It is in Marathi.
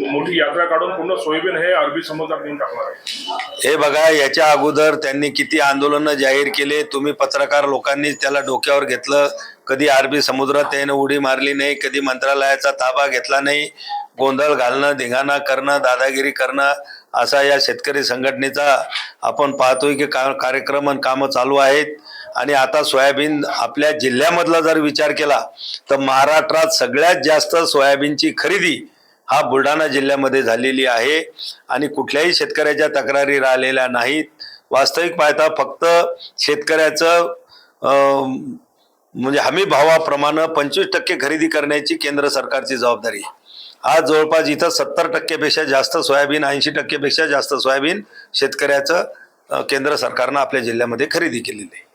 मोठी यात्रा काढून पूर्ण सोयाबीन हे अरबी समुद्रात नेऊन टाकणार आहे. हे बघा याच्या अगोदर त्यांनी किती आंदोलनं जाहीर केले तुम्ही पत्रकार लोकांनी त्याला डोक्यावर घेतलं. कधी अरबी समुद्रात त्याने उडी मारली नाही कधी मंत्रालयाचा ताबा घेतला नाही. गोंधळ घालणं धिंगाणा करणं दादागिरी करणं असा या शेतकरी संघटनेचा आपण पाहतोय की का कार्यक्रम आणि कामं चालू आहेत. आणि आता सोयाबीन आपल्या जिल्ह्यामधला जर विचार केला तर महाराष्ट्रात सगळ्यात जास्त सोयाबीनची खरेदी हा बुलढाणा जिल्ह्यामध्ये झालेली आहे आणि कुठल्याही शेतकऱ्याच्या तक्रारी राहिलेल्या नाहीत. वास्तविक पाहता फक्त शेतकऱ्याचं म्हणजे हमी भावाप्रमाणे पंचवीस टक्के खरेदी करण्याची केंद्र सरकारची जबाबदारी आहे. आज जवळपास इथं सत्तर टक्केपेक्षा जास्त सोयाबीन ऐंशी टक्केपेक्षा जास्त सोयाबीन शेतकऱ्याचं केंद्र सरकारनं आपल्या जिल्ह्यामध्ये खरेदी केलेली आहे.